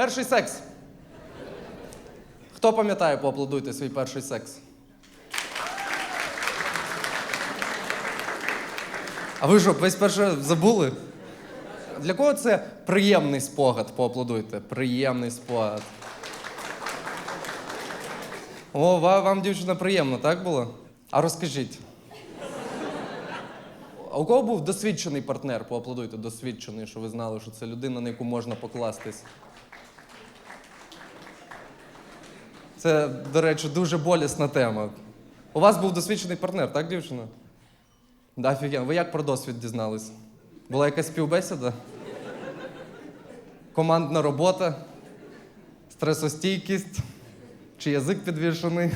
Перший секс. Хто пам'ятає, поаплодуйте свій перший секс. А ви що, весь перше забули? Для кого це приємний спогад? Поаплодуйте. Приємний спогад. О, вам, дівчина, приємно, так було? А розкажіть. А у кого був досвідчений партнер? Поаплодуйте, досвідчений, що ви знали, що це людина, на яку можна покластись. Це, до речі, дуже болісна тема. У вас був досвідчений партнер, так, дівчина? Да, офігенно. Ви як про досвід дізнались? Була якась співбесіда? Командна робота? Стресостійкість? Чи язик підвішений?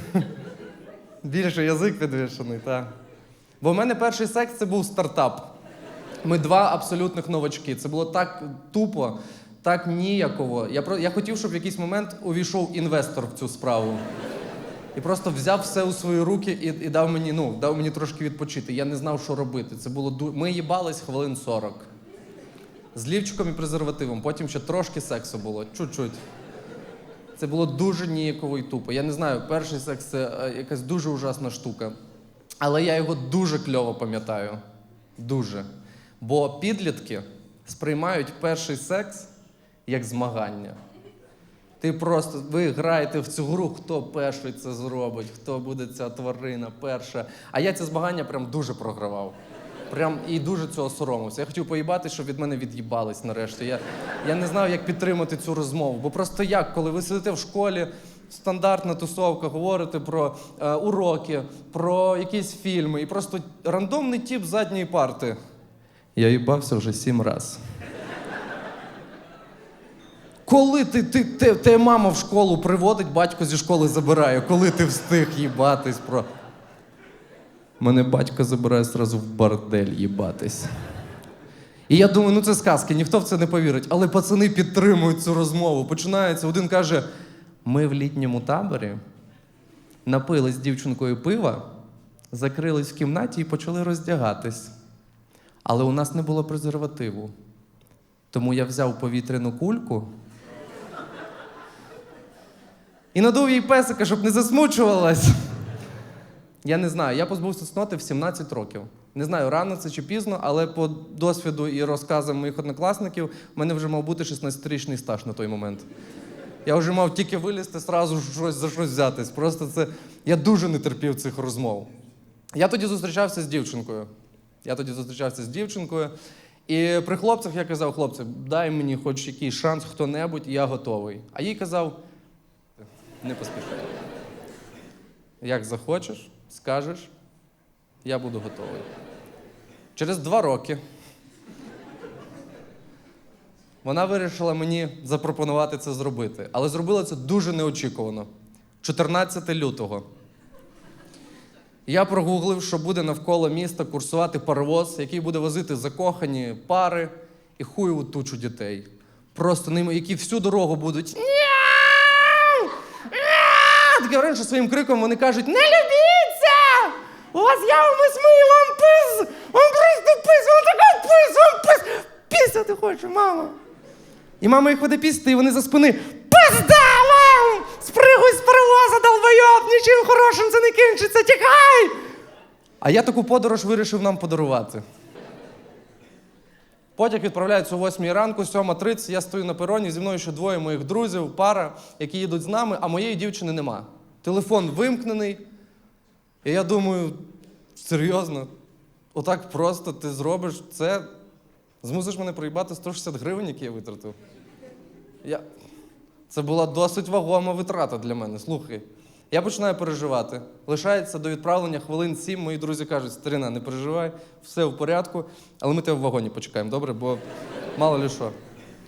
Більше язик підвішений, так. Бо в мене перший секс це був стартап. Ми два абсолютних новачки. Це було так тупо, так ніяково. Я, про... я хотів, щоб в якийсь момент увійшов інвестор в цю справу. І просто взяв все у свої руки і, і дав мені, ну, дав мені трошки відпочити. Я не знав, що робити. Це було ду... Ми їбались хвилин 40. З лівчиком і презервативом. Потім ще трошки сексу було. Чуть-чуть. Це було дуже ніяково і тупо. Я не знаю, перший секс це е, якась дуже ужасна штука. Але я його дуже кльово пам'ятаю. Дуже. Бо підлітки сприймають перший секс як змагання. Ти просто ви граєте в цю гру, хто перший це зробить, хто буде ця тварина перша. А я це змагання прям дуже програвав. Прям і дуже цього соромився. Я хотів поїбати, щоб від мене від'їбались нарешті. Я, я не знав, як підтримати цю розмову. Бо просто як, коли ви сидите в школі, стандартна тусовка, говорите про е, уроки, про якісь фільми, і просто рандомний тіп задньої парти. Я їбався вже сім разів. Коли ти, ти, ти, те мама в школу приводить, батько зі школи забирає, коли ти встиг їбатись про. Мене батько забирає зразу в бордель їбатись. І я думаю, ну це сказки, ніхто в це не повірить. Але пацани підтримують цю розмову. Починається, один каже: ми в літньому таборі напились з дівчинкою пива, закрились в кімнаті і почали роздягатись. Але у нас не було презервативу. Тому я взяв повітряну кульку і надув їй песика, щоб не засмучувалась. Я не знаю, я позбувся цноти в 17 років. Не знаю, рано це чи пізно, але по досвіду і розказам моїх однокласників в мене вже мав бути 16-річний стаж на той момент. Я вже мав тільки вилізти, сразу щось за щось взятись. Просто це. Я дуже не терпів цих розмов. Я тоді зустрічався з дівчинкою. Я тоді зустрічався з дівчинкою. І при хлопцях я казав, хлопці, дай мені хоч якийсь шанс, хто-небудь, я готовий. А їй казав, не поспішай. Як захочеш, скажеш, я буду готовий. Через два роки вона вирішила мені запропонувати це зробити, але зробила це дуже неочікувано. 14 лютого. Я прогуглив, що буде навколо міста курсувати паровоз, який буде возити закохані пари і хуєву тучу дітей. Просто ними, які всю дорогу будуть. Таке враження, що своїм криком вони кажуть: не любіться! У вас я вам смию, вам пиз! Вам просто пиз! Вам така пиз! Вам пиз! Пісяти хочу, мама! І мама їх веде пісти, і вони за спини Пизда вам! Спригуй з паровоза, долбойоб! Нічим хорошим це не кінчиться, тікай! А я таку подорож вирішив нам подарувати. Потяг відправляється о 8 ранку, 7.30, я стою на пероні, зі мною ще двоє моїх друзів, пара, які їдуть з нами, а моєї дівчини нема. Телефон вимкнений. І я думаю, серйозно, отак просто ти зробиш це, змусиш мене проїбати 160 гривень, які я витратив. Я... Це була досить вагома витрата для мене. Слухай. Я починаю переживати. Лишається до відправлення хвилин сім. Мої друзі кажуть, старина, не переживай, все в порядку, але ми тебе в вагоні почекаємо, добре? Бо мало ли що.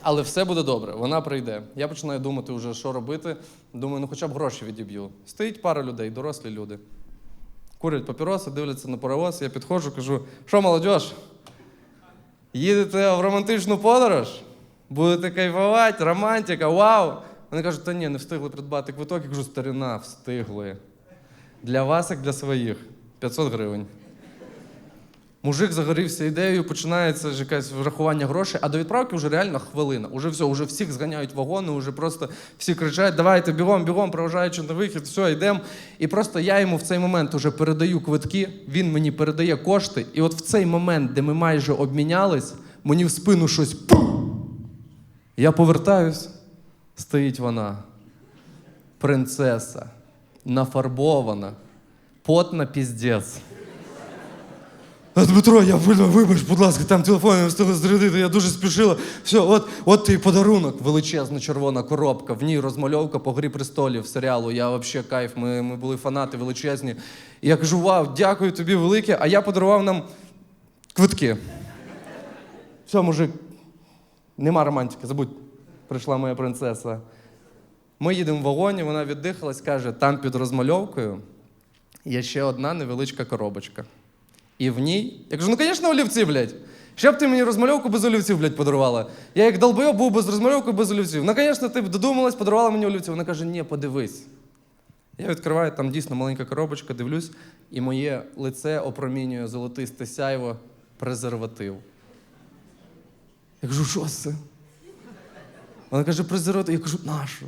Але все буде добре, вона прийде. Я починаю думати вже, що робити. Думаю, ну хоча б гроші відіб'ю. Стоїть пара людей, дорослі люди. Курять папіроси, дивляться на паровоз. Я підходжу, кажу: що, молодь, їдете в романтичну подорож? Будете кайфувати, романтика, вау! Вони кажуть, та ні, не встигли придбати квиток. Я кажу, старина, встигли. Для вас, як для своїх. 500 гривень. Мужик загорівся ідеєю, починається ж якесь врахування грошей, а до відправки вже реально хвилина. Уже все, уже всіх зганяють вагони, уже просто всі кричать: давайте бігом, бігом, проважаючи на вихід, все, йдемо. І просто я йому в цей момент уже передаю квитки, він мені передає кошти. І от в цей момент, де ми майже обмінялись, мені в спину щось. пум! Я повертаюсь, стоїть вона, принцеса, нафарбована, потна піздець. Дмитро, я вибач, будь ласка, там телефон не встигли зарядити, я дуже спішила. Все, от, от твій подарунок. Величезна червона коробка, в ній розмальовка по грі престолів серіалу. Я взагалі кайф, ми, ми були фанати величезні. І я кажу, вау, дякую тобі велике, а я подарував нам квитки. Все, мужик, нема романтики, забудь, прийшла моя принцеса. Ми їдемо в вагоні, вона віддихалась, каже, там під розмальовкою є ще одна невеличка коробочка. І в ній. Я кажу, ну, звісно, олівці, блядь. Що б ти мені розмальовку без олівців, блядь, подарувала? Я як долбойоб був без розмальовки, без олівців. Ну, звісно, ти б додумалась, подарувала мені олівці. Вона каже, ні, подивись. Я відкриваю, там дійсно маленька коробочка, дивлюсь, і моє лице опромінює золотисте сяйво, презерватив. Я кажу, що це? Вона каже, презерватив. Я кажу, нащо?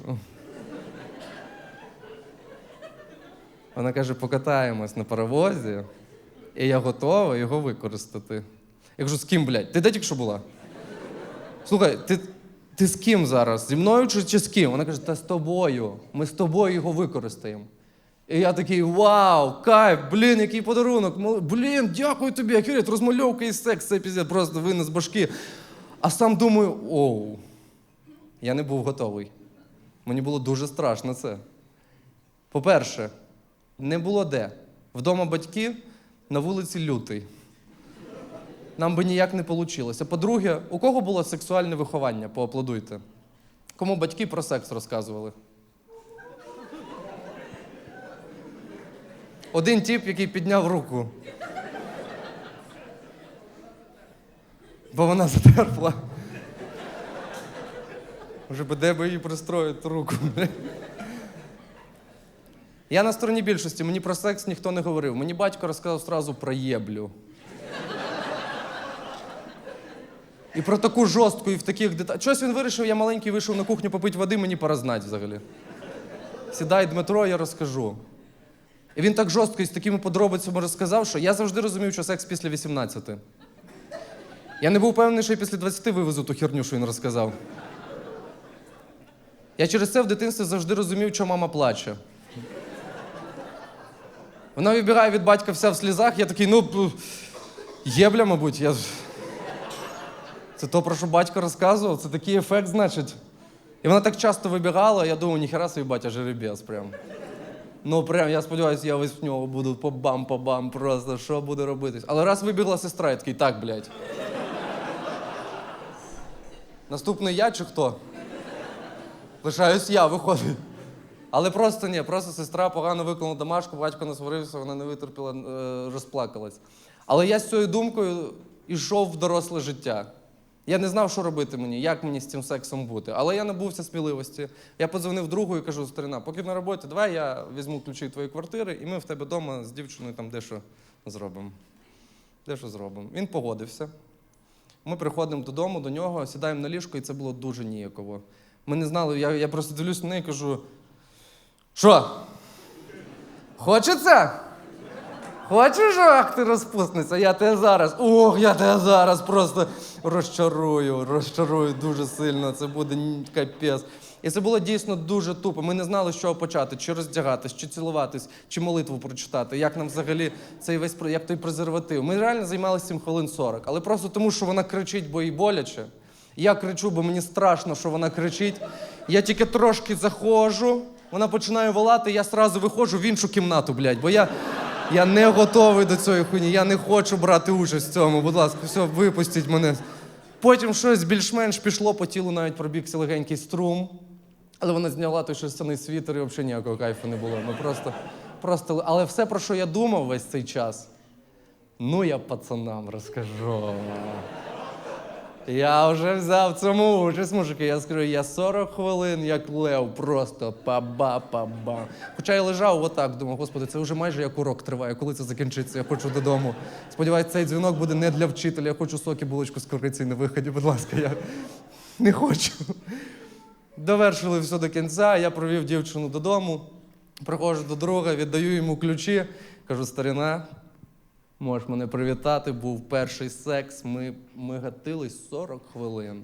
Вона каже, покатаємось на паровозі, і я готова його використати. Я кажу, з ким, блядь? Ти де тільки що була? Слухай, ти, ти з ким зараз? Зі мною чи, чи з ким? Вона каже, та з тобою. Ми з тобою його використаємо. І я такий, вау, кайф, блін, який подарунок. Блін, дякую тобі, Акюріт, розмальовка і секс, це піздець, просто винес башки. А сам думаю, оу, я не був готовий. Мені було дуже страшно це. По-перше, не було де. Вдома батьки на вулиці Лютий. Нам би ніяк не вийшло. По-друге, у кого було сексуальне виховання? Поаплодуйте. Кому батьки про секс розказували? Один тіп, який підняв руку. Бо вона затерпла. Вже де би її пристроїти руку. Я на стороні більшості, мені про секс ніхто не говорив. Мені батько розказав сразу про єблю. І про таку жорстку, і в таких деталях. Щось він вирішив, я маленький вийшов на кухню попити води, мені пора знати взагалі. Сідай, Дмитро, я розкажу. І він так жорстко і з такими подробицями розказав, що я завжди розумів, що секс після 18. Я не був впевнений, що я після 20 вивезу ту херню, що він розказав. Я через це в дитинстві завжди розумів, що мама плаче. Вона вибігає від батька вся в слізах, я такий, ну, єбля, мабуть, я. Це то, про що батько розказував, це такий ефект, значить. І вона так часто вибігала, я думаю, ніхера собі батя жеребець прям. Ну, прям, я сподіваюся, я весь в нього буду по бам по бам просто, що буде робитись. Але раз вибігла сестра, я такий, так, блядь. Наступний я чи хто? Лишаюсь я, виходить. Але просто ні, просто сестра погано виконала домашку, батько не сварився, вона не витерпіла, е, розплакалась. Але я з цією думкою йшов в доросле життя. Я не знав, що робити мені, як мені з цим сексом бути. Але я набувся сміливості. Я подзвонив другу і кажу: старина, поки на роботі, давай я візьму ключі твоєї квартири, і ми в тебе вдома з дівчиною там дещо зробимо. Дещо зробимо. Він погодився. Ми приходимо додому до нього, сідаємо на ліжко, і це було дуже ніяково. Ми не знали, я, я просто дивлюсь на неї і кажу: що? Хочеться? Хочеш, ах ти розпусниця? Я тебе зараз. Ох, я тебе зараз просто розчарую, розчарую дуже сильно. Це буде капець. І це було дійсно дуже тупо. Ми не знали, з чого почати, чи роздягатись, чи цілуватись, чи молитву прочитати. Як нам взагалі цей весь як той презерватив. Ми реально займалися цим хвилин 40. Але просто тому, що вона кричить, бо їй боляче. Я кричу, бо мені страшно, що вона кричить. Я тільки трошки заходжу, вона починає волати, я сразу виходжу в іншу кімнату, блядь, бо я. Я не готовий до цієї хуйні, я не хочу брати участь в цьому. Будь ласка, все, випустіть мене. Потім щось більш-менш пішло по тілу, навіть пробігся легенький струм. Але вона зняла той шерстяний світер і взагалі ніякого кайфу не було. Ми просто, просто... Але все, про що я думав весь цей час, ну я пацанам розкажу. Я вже взяв цьому участь, мужики. Я скажу, я 40 хвилин, як лев, просто па-ба-па-ба. Хоча я лежав отак, думав, господи, це вже майже як урок триває. Коли це закінчиться? Я хочу додому. Сподіваюсь, цей дзвінок буде не для вчителя. Я хочу соки, булочку з корицею на виході, будь ласка, я не хочу. Довершили все до кінця. Я провів дівчину додому. Приходжу до друга, віддаю йому ключі. Кажу, старина, можеш мене привітати. Був перший секс. Ми, ми гатились 40 хвилин.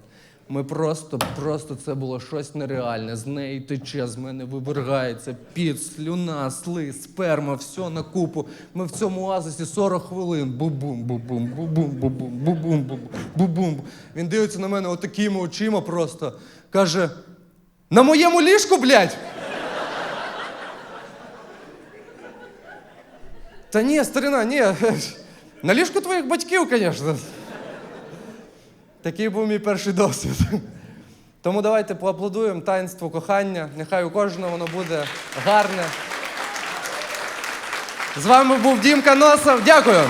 Ми просто, просто це було щось нереальне. З неї тече, з мене вивергається піт, слюна, слиз, сперма, все на купу. Ми в цьому оазисі 40 хвилин. Бу-бум, бу-бум, бу-бум, бу-бум, бу-бум, бу-бум. Він дивиться на мене отакими очима просто. Каже: на моєму ліжку, блядь! Та ні, старина, ні. На ліжку твоїх батьків, звісно. Такий був мій перший досвід. Тому давайте поаплодуємо таїнству кохання. Нехай у кожного воно буде гарне. З вами був Дімка Носов. Дякую.